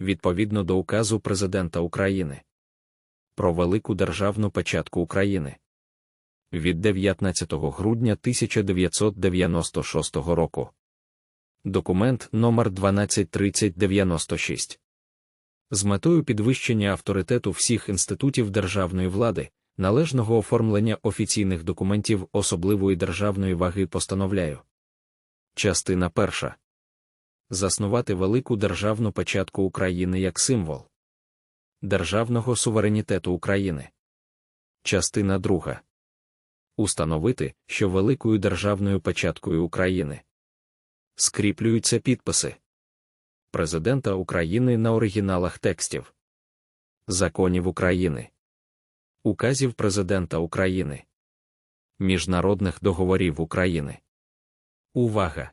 відповідно до указу Президента України про велику державну печатку України від 19 грудня 1996 року. Документ номер 123096 з метою підвищення авторитету всіх інститутів державної влади, належного оформлення офіційних документів особливої державної ваги постановляю. Частина перша. Заснувати велику державну печатку України як символ державного суверенітету України. Частина друга. Установити, що великою державною печаткою України скріплюються підписи Президента України на оригіналах текстів законів України, указів Президента України, міжнародних договорів України. Увага!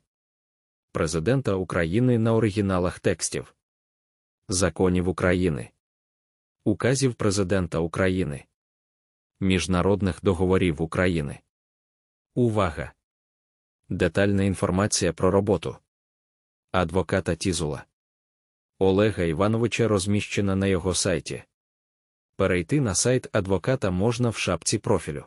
Президента України на оригіналах текстів законів України, указів Президента України, міжнародних договорів України. Увага! Детальна інформація про роботу адвоката Тізула Олега Івановича розміщена на його сайті. Перейти на сайт адвоката можна в шапці профілю.